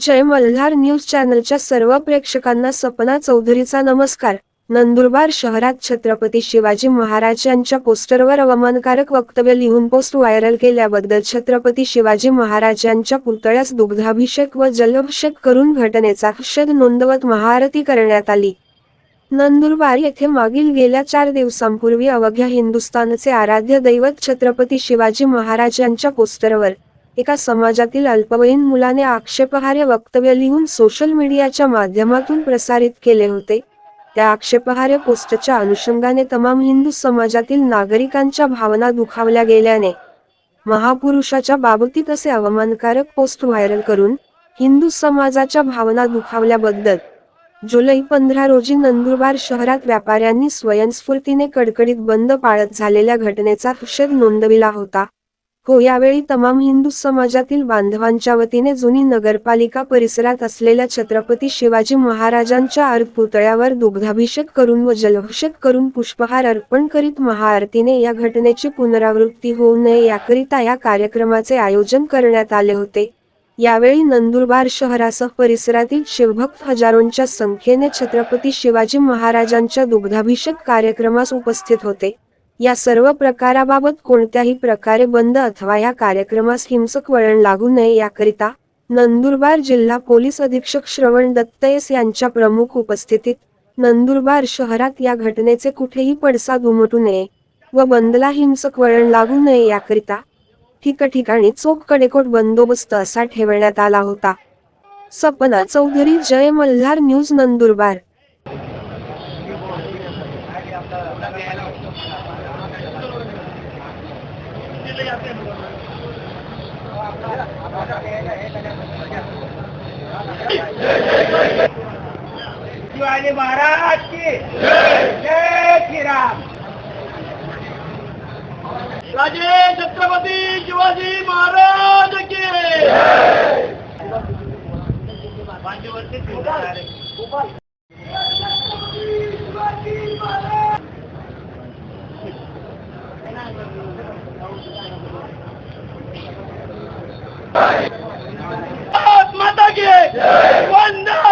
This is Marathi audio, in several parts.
जय मल्हार न्यूज चॅनलच्या सर्व प्रेक्षकांना सपना चौधरीचा नमस्कार. नंदुरबार शहरात छत्रपती शिवाजी महाराज यांच्या पोस्टरवर अवमानकारक वक्तव्य लिहून पोस्ट व्हायरल केल्याबद्दल छत्रपती शिवाजी महाराज यांच्या पुतळ्यास दुग्धाभिषेक व जलाभिषेक करून घटनेचा निषेध नोंदवत महाआरती करण्यात आली. नंदुरबार येथे मागील गेल्या चार दिवसांपूर्वी अवघ्या हिंदुस्थानचे आराध्य दैवत छत्रपती शिवाजी महाराज यांच्या पोस्टरवर एका समाजातील अल्पवयीन मुलाने आक्षेपहार्य वक्तव्य लिहून सोशल मीडियाच्या माध्यमातून प्रसारित केले होते. त्या आक्षेपहार्य पोस्टच्या अनुषंगाने तमाम हिंदू समाजातील नागरिकांच्या भावना दुखावल्या गेल्याने महापुरुषाच्या बाबतीत असे अवमानकारक पोस्ट व्हायरल करून हिंदू समाजाच्या भावना दुखावल्याबद्दल जुलै पंधरा रोजी नंदुरबार शहरात व्यापाऱ्यांनी स्वयंस्फूर्तीने कडकडीत बंद पाळत झालेल्या घटनेचा निषेध नोंदविला होता. हो यावेळी तमाम हिंदू समाजातील बांधवांच्या वतीने जुनी नगरपालिका परिसरात असलेल्या छत्रपती शिवाजी महाराजांच्या अर्ध पुतळ्यावर दुग्धाभिषेक करून व जलाभिषेक करून पुष्पहार अर्पण करीत महाआरतीने या घटनेची पुनरावृत्ती होऊ नये याकरिता या कार्यक्रमाचे आयोजन करण्यात आले होते. यावेळी नंदुरबार शहरासह परिसरातील शिवभक्त हजारोंच्या संख्येने छत्रपती शिवाजी महाराजांच्या दुग्धाभिषेक कार्यक्रमास उपस्थित होते. या सर्व प्रकाराबाबत कोणत्याही प्रकारे बंद अथवा या कार्यक्रमास हिंसक वळण लागू नये याकरिता नंदुरबार जिल्हा पोलीस अधीक्षक श्रवण दत्तयस यांच्या प्रमुख उपस्थितीत नंदुरबार शहरात या घटनेचे कुठेही पडसाद उमटू नये व बंदला हिंसक वळण लागू नये याकरिता ठिकठिकाणी चोख कडेकोट बंदोबस्त असा ठेवण्यात आला होता. सपना चौधरी जय मल्हार न्यूज नंदुरबार. शिवाजी महाराज की जय श्रीराम. राजे छत्रपती शिवाजी महाराज की भारत माता की वंदे वंदे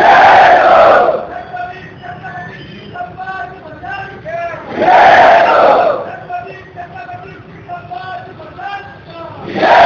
Yeah! Yeah.